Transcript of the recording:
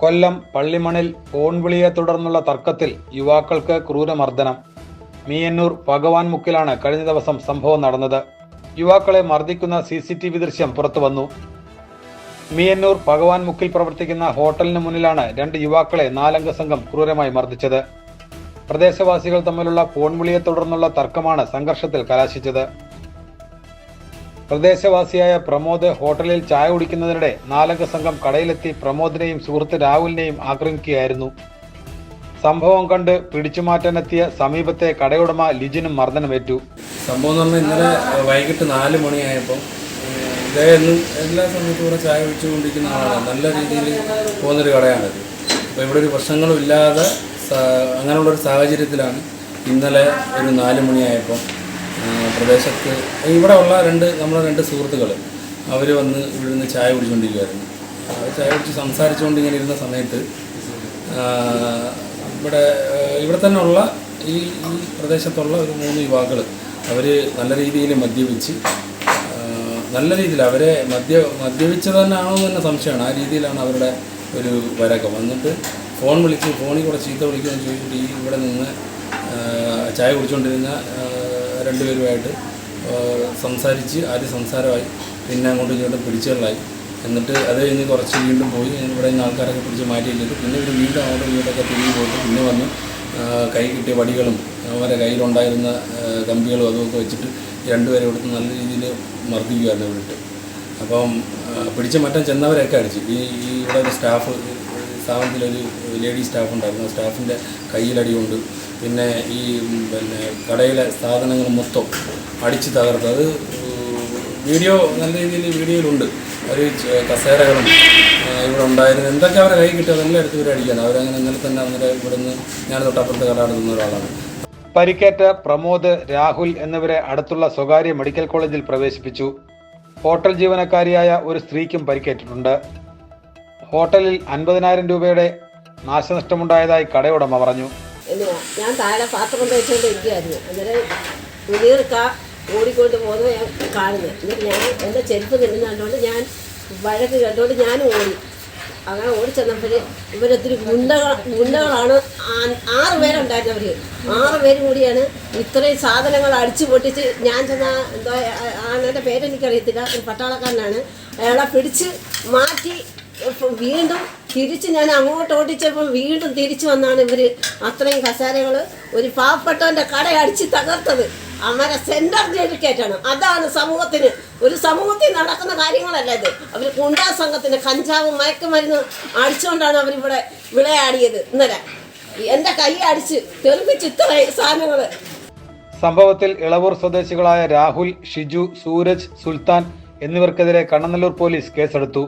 കൊല്ലം പള്ളിമണിൽ phone വിളിയെ തുടർന്നുള്ള തർക്കത്തിൽ യുവാക്കൾക്ക് ക്രൂരമർദ്ദനം. മീയന്നൂർ ഭഗവാൻ മുക്കിലാണ് കഴിഞ്ഞ ദിവസം സംഭവം നടന്നത്. യുവാക്കളെ മർദ്ദിക്കുന്ന സി സി ടി വി ദൃശ്യം പുറത്തു വന്നു മീയന്നൂർ ഭഗവാൻ മുക്കിൽ പ്രവർത്തിക്കുന്ന ഹോട്ടലിന് മുന്നിലാണ് രണ്ട് യുവാക്കളെ നാലംഗ സംഘം ക്രൂരമായി മർദ്ദിച്ചത്. പ്രദേശവാസികൾ തമ്മിലുള്ള ഫോൺ വിളിയെ തുടർന്നുള്ള തർക്കമാണ് സംഘർഷത്തിൽ കലാശിച്ചത്. പ്രദേശവാസിയായ പ്രമോദ് ഹോട്ടലിൽ ചായ കുടിക്കുന്നതിനിടെ നാലംഗ സംഘം കടയിലെത്തി പ്രമോദിനെയും സുഹൃത്ത് രാഹുലിനെയും ആക്രമിക്കുകയായിരുന്നു. സംഭവം കണ്ട് പിടിച്ചുമാറ്റാനെത്തിയ സമീപത്തെ കടയുടമ ലിജിനും മർദ്ദനമേറ്റു. സംഭവം എന്ന് പറഞ്ഞാൽ ഇന്നലെ വൈകിട്ട് നാല് മണിയായപ്പോൾ ഇദ്ദേഹം എല്ലാ സമയത്തും ഇവിടെ ചായ കുടിച്ചുകൊണ്ടിരിക്കുന്ന ആളാണ്. നല്ല രീതിയിൽ പോകുന്നൊരു കടയാണത്. അപ്പോൾ ഇവിടെ ഒരു പ്രശ്നങ്ങളും ഇല്ലാതെ അങ്ങനെയുള്ളൊരു സാഹചര്യത്തിലാണ് ഇന്നലെ ഒരു നാല് മണിയായപ്പോൾ പ്രദേശത്ത് ഇവിടെ ഉള്ള രണ്ട് നമ്മളെ രണ്ട് സുഹൃത്തുക്കൾ അവർ വന്ന് ഇവിടെ നിന്ന് ചായ കുടിച്ചുകൊണ്ടിരിക്കുമായിരുന്നു ആ, ചായ കുടിച്ച് സംസാരിച്ചുകൊണ്ട് ഇങ്ങനെ ഇരുന്ന സമയത്ത് ഇവിടെ ഇവിടെ തന്നെ ഉള്ള ഈ ഈ പ്രദേശത്തുള്ള ഒരു മൂന്ന് യുവാക്കൾ അവർ നല്ല രീതിയിൽ മദ്യപിച്ച് നല്ല രീതിയിൽ അവരെ മദ്യ മദ്യപിച്ചത് തന്നെയാണോ എന്ന് തന്നെ സംശയമാണ്. ആ രീതിയിലാണ് അവരുടെ ഒരു വരക്കം എന്നിട്ട് ഫോൺ വിളിച്ച് ഫോണിൽ കൂടെ ചീത്ത വിളിക്കുമെന്ന് ചോദിച്ചിട്ട് ഈ ഇവിടെ നിന്ന് ചായ കുടിച്ചുകൊണ്ടിരുന്ന രണ്ടുപേരുമായിട്ട് സംസാരിച്ച് ആദ്യം സംസാരമായി പിന്നെ അങ്ങോട്ടും ഇങ്ങോട്ടും പിടിച്ചുകളായി എന്നിട്ട് അത് കഴിഞ്ഞ് കുറച്ച് വീണ്ടും പോയി. ഇവിടെ നിന്ന് ആൾക്കാരൊക്കെ പിടിച്ച് മാറ്റി വെച്ചിട്ട് പിന്നെ ഇവർ വീണ്ടും അങ്ങോട്ടും ഇങ്ങോട്ടൊക്കെ തിരികെ പോയിട്ട് പിന്നെ വന്ന് കൈ കിട്ടിയ വടികളും അവരെ കയ്യിലുണ്ടായിരുന്ന കമ്പികളും അതുമൊക്കെ വെച്ചിട്ട് രണ്ടുപേരെ ഇവിടുത്തെ നല്ല രീതിയിൽ മർദ്ദിക്കുമായിരുന്നു ഇവിടിട്ട് അപ്പം പിടിച്ച പിടിച്ച് മറ്റം ചെന്നവരെയൊക്കെ അടിച്ചു. ഈ ഇവിടെ ഒരു സ്റ്റാഫ് സ്ഥാപനത്തിലൊരു ലേഡി സ്റ്റാഫ് ഉണ്ടായിരുന്നു സ്റ്റാഫിന്റെ കയ്യിലടി കൊണ്ട് പിന്നെ ഈ പിന്നെ കടയിലെ സാധനങ്ങൾ മൊത്തം അടിച്ചു തകർത്ത്. അത് വീഡിയോ നല്ല രീതിയിൽ വീഡിയോയിലുണ്ട്. ഒരു കസേരകളും ഇവിടെ ഉണ്ടായിരുന്നു. എന്തൊക്കെ അവരെ കൈ കിട്ടിയത് അതെല്ലാം എടുത്ത് ഇവരെ അടിക്കാൻ അവരങ്ങനെ ഇന്നലെ തന്നെ അന്നേരം ഇവിടുന്ന് ഞാൻ തൊട്ടപ്പുറത്ത് കട നടത്തുന്ന ഒരാളാണ്. പരിക്കേറ്റ പ്രമോദ് രാഹുൽ എന്നിവരെ അടുത്തുള്ള സ്വകാര്യ മെഡിക്കൽ കോളേജിൽ പ്രവേശിപ്പിച്ചു. ഹോട്ടൽ ജീവനക്കാരിയായ ഒരു സ്ത്രീക്കും പരിക്കേറ്റിട്ടുണ്ട്. ഹോട്ടലിൽ അൻപതിനായിരം രൂപയുടെ നാശനഷ്ടമുണ്ടായതായി കടയുടമ പറഞ്ഞു. എന്തുവാ ഞാൻ താഴെ പാത്രം തേച്ചുകൊണ്ട് ഇരിക്കുകയായിരുന്നു അന്നേരം പുതിയർക്ക ഓടിക്കൊണ്ട് പോകുന്നത് ഞാൻ കാണുന്നത് എന്നിട്ട് ഞാൻ എന്റെ ചെരുപ്പ് നിന്നുകൊണ്ട് ഞാൻ വഴക്ക് കേട്ടുകൊണ്ട് ഞാനും ഓടി. അങ്ങനെ ഓടി ചെന്നപ്പോൾ ഇവരൊത്തിരി ഗുണ്ടകൾ ഗുണ്ടകളാണ്. ആറ് പേരുണ്ടായിരുന്നവർ ആറ് പേരും കൂടിയാണ് ഇത്രയും സാധനങ്ങൾ അടിച്ചു പൊട്ടിച്ച് ഞാൻ ചെന്ന എന്തോ ആണെന്റെ പേരെനിക്കറിയത്തില്ല. ഒരു പട്ടാളക്കാരനാണ്. അയാളെ പിടിച്ച് മാറ്റി വീണ്ടും തിരിച്ച് ഞാൻ അങ്ങോട്ട് ഓടിച്ചപ്പോൾ വീണ്ടും തിരിച്ചു വന്നാണ് ഇവർ അത്രയും കസാരകൾ ഒരു പാവപ്പെട്ടവന്റെ കട അടിച്ച് തകർത്തത്. അവരെ സെന്റർ ഡെഡിക്കേറ്റാണ് അതാണ് സമൂഹത്തിന്. ഒരു സമൂഹത്തിൽ നടക്കുന്ന കാര്യങ്ങളല്ല ഇത്. അവർ ഗുണ്ടാ സംഘത്തിന് കഞ്ചാവും മയക്കുമരുന്ന് അടിച്ചുകൊണ്ടാണ് അവരിവിടെ വിളയാടിയത് ഇന്നലെ. എന്റെ കൈ അടിച്ച് തെറിപ്പിച്ച് ഇത്ര സാധനങ്ങൾ സംഭവത്തിൽ ഇളവൂർ സ്വദേശികളായ രാഹുൽ ഷിജു സൂരജ് സുൽത്താൻ എന്നിവർക്കെതിരെ കണ്ണനല്ലൂർ പോലീസ് കേസെടുത്തു.